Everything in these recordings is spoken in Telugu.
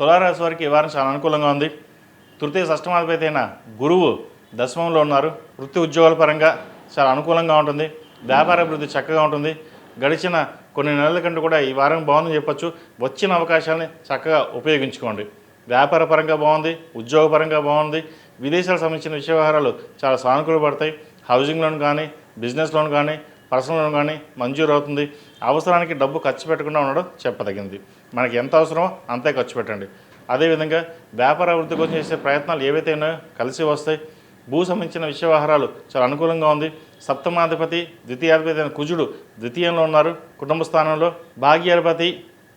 తులారాశి వారికి ఈ వారం చాలా అనుకూలంగా ఉంది. తృతీయ షష్టమాధిపతి అయిన గురువు దశమంలో ఉన్నారు. వృత్తి ఉద్యోగాల పరంగా చాలా అనుకూలంగా ఉంటుంది. వ్యాపార అభివృద్ధి చక్కగా ఉంటుంది. గడిచిన కొన్ని నెలల కంటే కూడా ఈ వారం బాగుందని చెప్పొచ్చు. వచ్చిన అవకాశాలని చక్కగా ఉపయోగించుకోండి. వ్యాపార పరంగా బాగుంది. ఉద్యోగపరంగా బాగుంది. విదేశాలకు సంబంధించిన విషయ వ్యవహారాలు చాలా సానుకూలపడతాయి హౌసింగ్ లోన్ కానీ బిజినెస్ లోన్ కానీ పర్సనల్ లోన్ కానీ మంజూరు అవుతుంది. అవసరానికి డబ్బు ఖర్చు పెట్టకుండా ఉండడం చెప్పదగింది. మనకి ఎంత అవసరమో అంతే ఖర్చు పెట్టండి. అదేవిధంగా వ్యాపార అభివృద్ధి కోసం చేసే ప్రయత్నాలు ఏవైతే ఉన్నాయో కలిసి వస్తాయి. భూ సంబంధించిన విషయ వ్యవహారాలు చాలా అనుకూలంగా ఉంది. సప్తమాధిపతి ద్వితీయాధిపతి అయిన కుజుడు ద్వితీయంలో ఉన్నారు. కుటుంబ స్థానంలో భాగ్యాధిపతి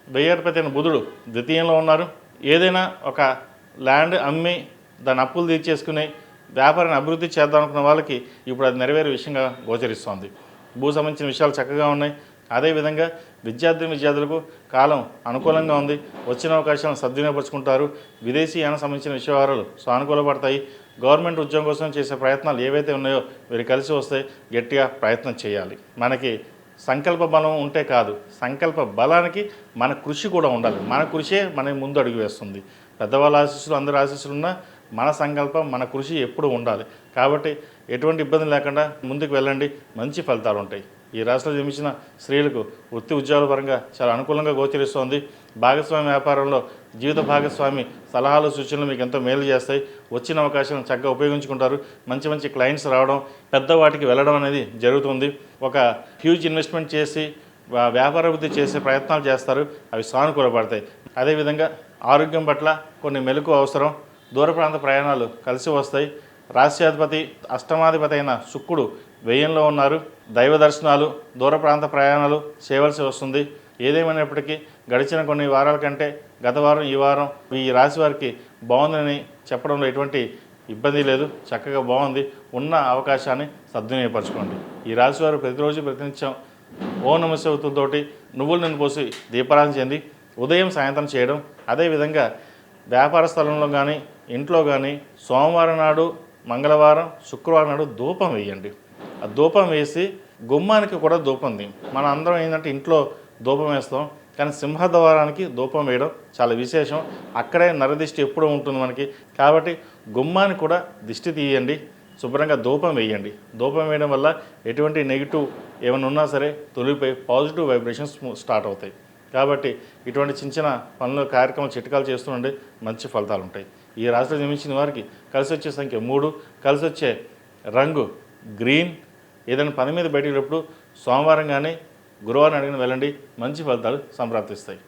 వ్యయాధిపతి అయిన బుధుడు ద్వితీయంలో ఉన్నారు. ఏదైనా ఒక ల్యాండ్ అమ్మి దాని అప్పులు తీర్చేసుకుని వ్యాపారాన్ని అభివృద్ధి చేద్దాం అనుకున్న వాళ్ళకి ఇప్పుడు అది నెరవేరే విషయంగా గోచరిస్తోంది. భూ సంబంధించిన విషయాలు చక్కగా ఉన్నాయి. అదేవిధంగా విద్యార్థి విద్యార్థులకు కాలం అనుకూలంగా ఉంది. వచ్చిన అవకాశాలను సద్వినియోగపరుచుకుంటారు. విదేశీయాన సంబంధించిన విషయవారాలు సానుకూలపడతాయి. గవర్నమెంట్ ఉద్యోగం కోసం చేసే ప్రయత్నాలు ఏవైతే ఉన్నాయో వీరు కలిసి వస్తే గట్టిగా ప్రయత్నం చేయాలి. మనకి సంకల్ప బలం ఉంటే కాదు. సంకల్ప బలానికి మన కృషి కూడా ఉండాలి. మన కృషే మన ముందు అడుగు వేస్తుంది. పెద్దవాళ్ళ ఆశీస్సులు అందరి ఆశీస్సులు ఉన్నా మన సంకల్పం మన కృషి ఎప్పుడు ఉండాలి. కాబట్టి ఎటువంటి ఇబ్బంది లేకుండా ముందుకు వెళ్ళండి. మంచి ఫలితాలు ఉంటాయి. ఈ రాశిలో జన్మించిన స్త్రీలకు వృత్తి ఉద్యోగాల పరంగా చాలా అనుకూలంగా గోచరిస్తోంది. భాగస్వామి వ్యాపారంలో జీవిత భాగస్వామి సలహాలు సూచనలు మీకు ఎంతో మేలు చేస్తాయి. వచ్చిన అవకాశాలను చక్కగా ఉపయోగించుకుంటారు. మంచి మంచి క్లయింట్స్ రావడం పెద్ద వాటికి వెళ్ళడం అనేది జరుగుతుంది. ఒక హ్యూజ్ ఇన్వెస్ట్మెంట్ చేసి వ్యాపారాభివృద్ధి చేసే ప్రయత్నాలు చేస్తారు. అవి సానుకూలపడతాయి. అదేవిధంగా ఆరోగ్యం పట్ల కొన్ని మెలకు అవసరం. దూర ప్రాంత ప్రయాణాలు కలిసి వస్తాయి. రాష్ట్రాధిపతి అష్టమాధిపతి అయిన శుక్రుడు వ్యయంలో ఉన్నారు. దైవ దర్శనాలు దూర ప్రాంత ప్రయాణాలు చేయవలసి వస్తుంది. ఏదేమైనప్పటికీ గడిచిన కొన్ని వారాల కంటే గత వారం ఈ వారం ఈ రాశి వారికి బాగుందని చెప్పడంలో ఎటువంటి ఇబ్బంది లేదు. చక్కగా బాగుంది. ఉన్న అవకాశాన్ని సద్వినియోగపరచుకోండి. ఈ రాశివారు ప్రతిరోజు ప్రతినిత్యం ఓ నమశివతులతోటి నువ్వులు నిన్ను పోసి దీపారాధన చెంది ఉదయం సాయంత్రం చేయడం. అదేవిధంగా వ్యాపార స్థలంలో కానీ ఇంట్లో కానీ సోమవారం నాడు మంగళవారం శుక్రవారం నాడు ధూపం వేయండి. ఆ ధూపం వేసి గుమ్మానికి కూడా ధూపం ది మనం అందరం ఏంటంటే ఇంట్లో ధూపం వేస్తాం కానీ సింహద్వారానికి ధూపం వేయడం చాలా విశేషం. అక్కడే నరదిష్టి ఎప్పుడూ ఉంటుంది మనకి. కాబట్టి గుమ్మానికి కూడా దిష్టి తీయండి శుభ్రంగా ధూపం వేయండి. ధూపం వేయడం వల్ల ఎటువంటి నెగిటివ్ ఏమైనా ఉన్నా సరే తొలిపోయి పాజిటివ్ వైబ్రేషన్స్ స్టార్ట్ అవుతాయి. కాబట్టి ఇటువంటి చిన్న చిన్న పనులు కార్యక్రమం చిట్కాలు చేస్తుండే మంచి ఫలితాలు ఉంటాయి. ఈ రాశిలో జన్మించిన వారికి కలిసి వచ్చే సంఖ్య మూడు కలిసి వచ్చే రంగు గ్రీన్. ఏదైనా పని మీద బయటకు వెళ్ళినప్పుడు సోమవారం కానీ గురువారం అడిగిన వెళ్ళండి మంచి ఫలితాలు సంప్రాప్తిస్తాయి.